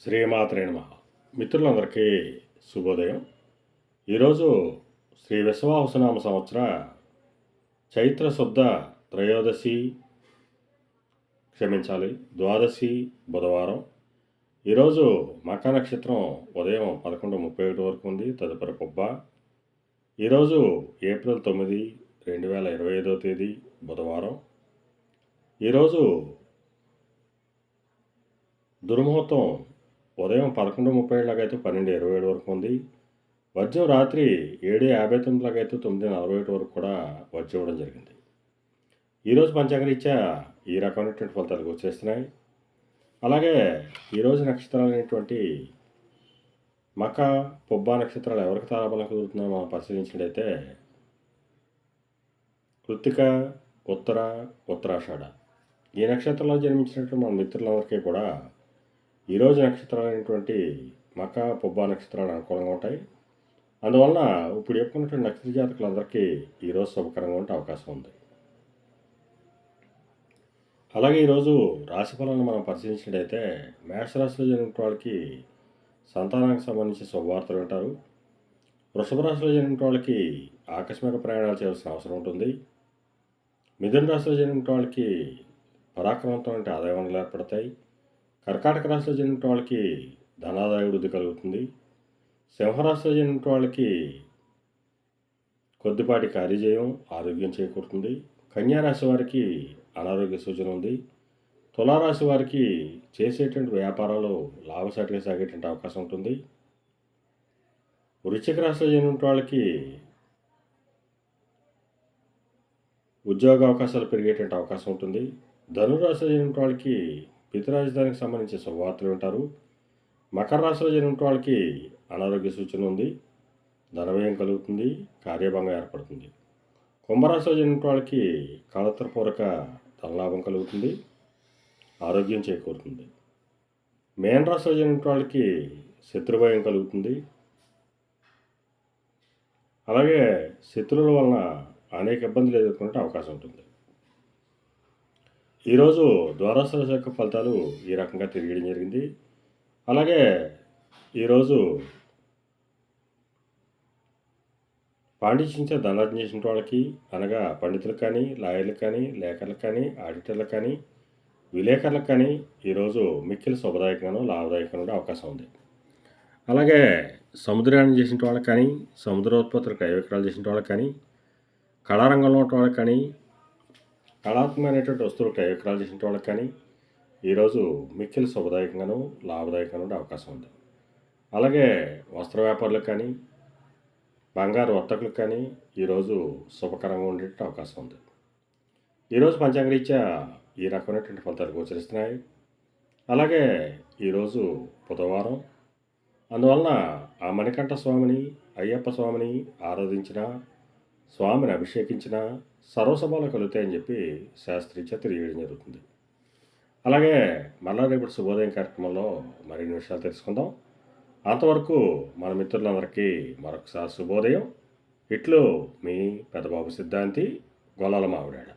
శ్రీమాత్రే నమ. మిత్రులందరికీ శుభోదయం. ఈరోజు శ్రీ విశ్వావసనామ సంవత్సర చైత్ర శుద్ధ త్రయోదశి క్షమించాలి ద్వాదశి బుధవారం. ఈరోజు మక నక్షత్రం ఉదయం పదకొండు ముప్పై ఒకటి వరకు ఉంది తదుపరి పుబ్బ. ఈరోజు ఏప్రిల్ తొమ్మిది రెండు వేల ఇరవై ఐదో తేదీ బుధవారం. ఈరోజు దుర్ముహూర్తం ఉదయం పదకొండు ముప్పై ఏళ్ళకైతే పన్నెండు ఇరవై ఏడు వరకు ఉంది. వజ్రం రాత్రి ఏడు యాభై తొమ్మిదిలకైతే తొమ్మిది నలభై ఒకటి వరకు కూడా వజ్రం ఇవ్వడం జరిగింది. ఈరోజు పంచాంగరీత్యా ఈ రకమైనటువంటి ఫలితాలు వచ్చేస్తున్నాయి అలాగే ఈరోజు నక్షత్రాలు అనేటువంటి మక పొబ్బా నక్షత్రాలు ఎవరికి తారాబలం కుదురుతుందో మనం పరిశీలించినట్లయితే కృత్తిక ఉత్తర ఉత్తరాషాఢ. ఈ నక్షత్రంలో జన్మించినటువంటి మన మిత్రులందరికీ కూడా ఈరోజు నక్షత్రాలు అయినటువంటి మక పొబ్బా నక్షత్రాలు అనుకూలంగా ఉంటాయి. అందువలన ఇప్పుడు చెప్పుకున్నటువంటి నక్షత్ర జాతకులందరికీ ఈరోజు శుభకరంగా ఉండే అవకాశం ఉంది. అలాగే ఈరోజు రాశిఫలాన్ని మనం పరిశీలించినట్టయితే మేషరాశిలో జరిగిన వాళ్ళకి సంతానానికి సంబంధించి శుభవార్తలు వింటారు. వృషభ రాశిలో జరిగిన వాళ్ళకి ఆకస్మిక ప్రయాణాలు చేయాల్సిన అవసరం ఉంటుంది. మిథున రాశిలో జరిగిన వాళ్ళకి పరాక్రమంతో ఆదాయ వనరులు ఏర్పడతాయి. కర్కాటక రాశిలో జరిగిన వాళ్ళకి ధనాదాయ వృద్ధి కలుగుతుంది సింహరాశిలో జరిగిన వాళ్ళకి కొద్దిపాటి కార్యజయం ఆరోగ్యం చేకూరుతుంది. కన్యారాశి వారికి అనారోగ్య సూచన ఉంది. తులారాశి వారికి చేసేటువంటి వ్యాపారాలు లాభసాటిగా సాగేటువంటి అవకాశం ఉంటుంది. వృశ్చిక రాశిలో జరిగిన వాళ్ళకి ఉద్యోగ అవకాశాలు పెరిగేటువంటి అవకాశం ఉంటుంది. ధనురాశిలో జరిగిన వాళ్ళకి రాజధానికి సంబంధించిన శుభవార్తలు ఉంటారు మకర రాశిలో జరిగిన వాళ్ళకి అనారోగ్య సూచన ఉంది. ధనవ్యయం కలుగుతుంది. కార్యభంగం ఏర్పడుతుంది. కుంభరాశిలో జరిగిన వాళ్ళకి కళత్రపూర్వక ధనలాభం కలుగుతుంది. ఆరోగ్యం చేకూరుతుంది. మేన రాశిలో జరిగిన వాళ్ళకి శత్రుభయం కలుగుతుంది. అలాగే శత్రువుల వలన అనేక ఇబ్బందులు ఎదుర్కొనే అవకాశం ఉంటుంది. ఈరోజు ద్వారాసుల శాఖ ఫలితాలు ఈ రకంగా తిరగడం జరిగింది. అలాగే ఈరోజు పాండిత్యంతో ధనార్జన చేసిన వాళ్ళకి అనగా పండితులకు కానీ లాయర్లకు కానీ లేఖర్లకు కానీ ఆడిటర్లకు కానీ విలేకరులకు కానీ ఈరోజు మిక్కిలి శుభదాయకంగానూ లాభదాయకంగా అవకాశం ఉంది. అలాగే సముద్రయానం చేసిన వాళ్ళకి కానీ సముద్రోత్పత్తులు క్రయ విక్రయాలు చేసిన వాళ్ళకి కానీ కళారంగంలో ఉన్న వాళ్ళకి కానీ కళాత్మకమైనటువంటి వస్తువులు క్రయ చేసిన వాళ్ళకి కానీ ఈరోజు మిక్కిలి శుభదాయకంగాను లాభదాయకంగా ఉండే అవకాశం ఉంది. అలాగే వస్త్ర వ్యాపారులకు కానీ బంగారు వర్తకులకు కానీ ఈరోజు శుభకరంగా ఉండే అవకాశం ఉంది. ఈరోజు పంచాంగరీత్యా ఈ రకమైనటువంటి ఫలితాలు గోచరిస్తున్నాయి. అలాగే ఈరోజు బుధవారం అందువలన ఆ మణికంఠ స్వామిని అయ్యప్ప స్వామిని ఆరాధించిన స్వామిని అభిషేకించిన సర్వసభలు కలుగుతాయని చెప్పి శాస్త్రీత్యా తెలియడం జరుగుతుంది. అలాగే మళ్ళా రేపటి శుభోదయం కార్యక్రమంలో మరిన్ని విషయాలు తెలుసుకుందాం. అంతవరకు మన మిత్రులందరికీ మరొకసారి శుభోదయం. ఇట్లు మీ పెద్దబాబు సిద్ధాంతి గొల్లల మావిడాడ.